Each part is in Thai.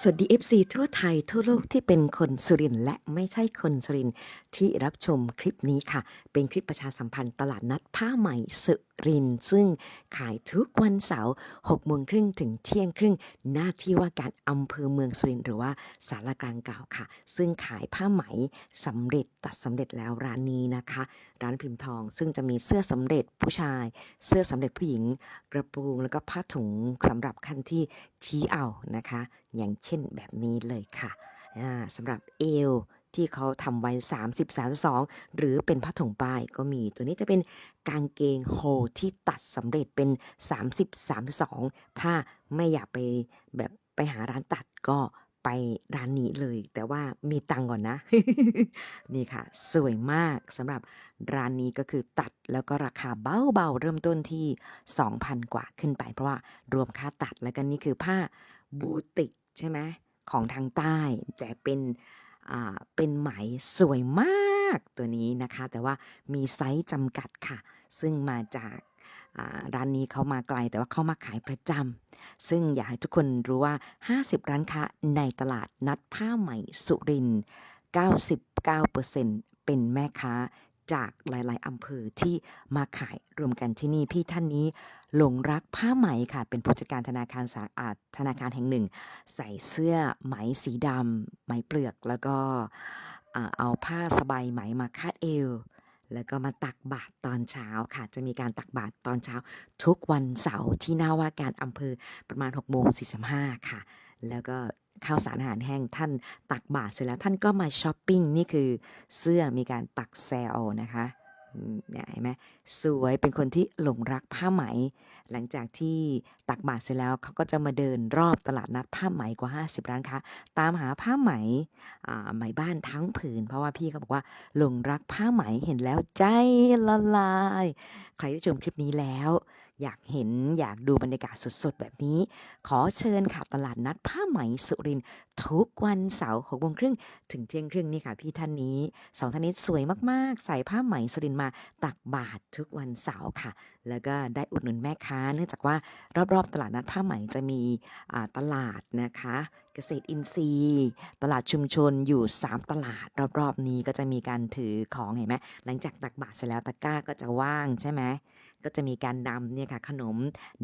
สวัสดี FC ทั่วไทยทั่วโลกที่เป็นคนสุรินและไม่ใช่คนสุรินที่รับชมคลิปนี้ค่ะ เป็นคลิปประชาสัมพันธ์ตลาดนัดผ้าใหม่สุรินซึ่งขายทุกวันเสาร์6โมงครึ่งถึงเที่ยงครึ่ง หน้าที่ว่าการอำเภอเมืองสุรินหรือว่าสารกลางเก่าค่ะ ซึ่งขายผ้าไหมสำเร็จตัดสำเร็จแล้วร้านนี้นะคะ ร้านพิมพ์ทอง ซึ่งจะมีเสื้อสำเร็จผู้ชาย เสื้อสำเร็จผู้หญิง กระโปรงแล้วก็ผ้าถุงสำหรับคันที่ชี้เอานะคะ อย่างเช่นแบบนี้เลยค่ะสำหรับเอวที่เขาทำไว้ 30 32 หรือเป็นผ้าถุงป้ายก็มี ตัวนี้จะเป็นกางเกงโฮที่ตัดสำเร็จเป็น 30 32 ถ้าไม่อยากไปแบบไปหาร้านตัดก็ไปร้านนี้เลย แต่ว่ามีตังก่อนนะ นี่ค่ะ สวยมากสำหรับร้านนี้ก็คือตัดแล้วก็ราคาเบาๆ เริ่มต้นที่ 2,000 กว่าขึ้นไป เพราะว่ารวมค่าตัดแล้วก็นี่คือผ้าบูติก ใช่ไหมของทางใต้ แต่เป็นเป็นไหมสวยมากตัวนี้นะคะ แต่ว่ามีไซส์จำกัดค่ะ ซึ่งมาจากร้านนี้เขามาไกลแต่ว่าเขามาขายประจำซึ่งอยากให้ทุกคนรู้ว่า 50 ร้านค้าในตลาดนัดผ้าไหมสุรินทร์99%เป็นแม่ค้า จากหลาย ๆ อำเภอที่มาขายรวมกันที่นี่พี่ท่านนี้หลงรักผ้าไหมค่ะ เป็นผู้จัดการธนาคารสาอาธนาคารแห่งหนึ่ง ใส่เสื้อไหมสีดำไหมเปลือก แล้วก็เอาผ้าสบายไหมมาคาดเอว แล้วก็มาตักบาตรตอนเช้าค่ะ จะมีการตักบาตรตอนเช้า ทุกวันเสาร์ที่หน้าว่าการอำเภอประมาณ6โมง45ค่ะ แล้วก็ ข้าวสารอาหารแห้งท่านตักบาตรเสร็จแล้วท่านก็มาช้อปปิ้งนี่คือเสื้อมีการปักแซลนะคะเนี่ยเห็นไหมสวยเป็นคนที่หลงรักผ้าไหม หลังจากที่ตักบาตรเสร็จแล้วเขาก็จะมาเดินรอบตลาดนัดผ้าไหมกว่า 50 ร้านค้าตามหาผ้าไหมอ่าไหมบ้านทั้งผืน เพราะว่าพี่เขาบอกว่าหลงรักผ้าไหมเห็นแล้วใจละลาย ใครที่ชมคลิปนี้แล้ว อยากเห็นอยากดูบรรยากาศสดๆ แบบนี้ ขอเชิญค่ะตลาดนัดผ้าไหมสุรินทุกวันเสาร์หกโมงครึ่งถึงเที่ยงครึ่งนี่ค่ะพี่ท่านนี้สองท่านนี้สวยมากๆ ใส่ผ้าไหมสุรินมาตักบาตรทุกวันเสาร์ค่ะ แล้วก็ได้อุดหนุนแม่ค้า เนื่องจากว่ารอบๆ ตลาดนัดผ้าไหมจะมีตลาดนะคะเกษตรอินทรีย์ ตลาดชุมชนอยู่ 3 ตลาด รอบๆนี้ก็จะมีการถือของเห็นไหมหลังจากตักบาตรเสร็จแล้วตะกร้าก็จะว่างใช่ไหม ก็จะมีการนำเนี่ยค่ะขนม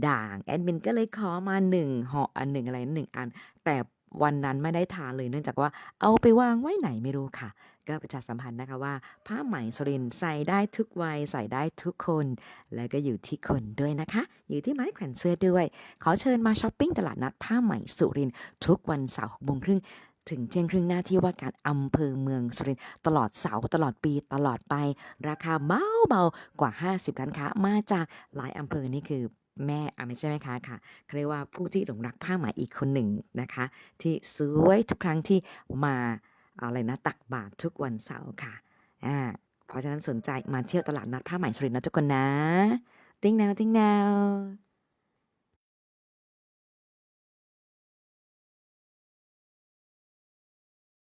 ด่างแอดมินก็เลยขอมาหนึ่งห่ออันหนึ่งอะไรหนึ่งอัน แต่วันนั้นไม่ได้ทานเลยเนื่องจากว่าเอาไปวางไว้ไหนไม่รู้ค่ะ ก็ประชาสัมพันธ์นะคะว่า ผ้าไหมสุรินใส่ได้ทุกวัยใส่ได้ทุกคน แล้วก็อยู่ที่คนด้วยนะคะ อยู่ที่ไม้แขวนเสื้อด้วย ขอเชิญมาช้อปปิ้งตลาดนัดผ้าไหมสุรินทุกวันเสาร์หกโมงครึ่ง ถึงเที่ยงครึ่งหน้าที่ว่าการอำเภอเมืองสุรินทร์ตลอดเสาร์ตลอดปีตลอดไป ราคาเบาเบาๆกว่า 50 ร้านค้า มาจากหลายอำเภอนี่คือแม่อะไม่ใช่แม่ค้าค่ะเขาเรียกว่าผู้ที่หลงรักผ้าไหมอีกคนหนึ่งนะคะ ที่สวยทุกครั้งที่มาอะไรนะตักบาตรทุกวันเสาร์ค่ะอ่าเพราะฉะนั้นสนใจมาเที่ยวตลาดนัดผ้าไหมสุรินทร์นะทุกคนนะ ติ้งแนวติ้งแนว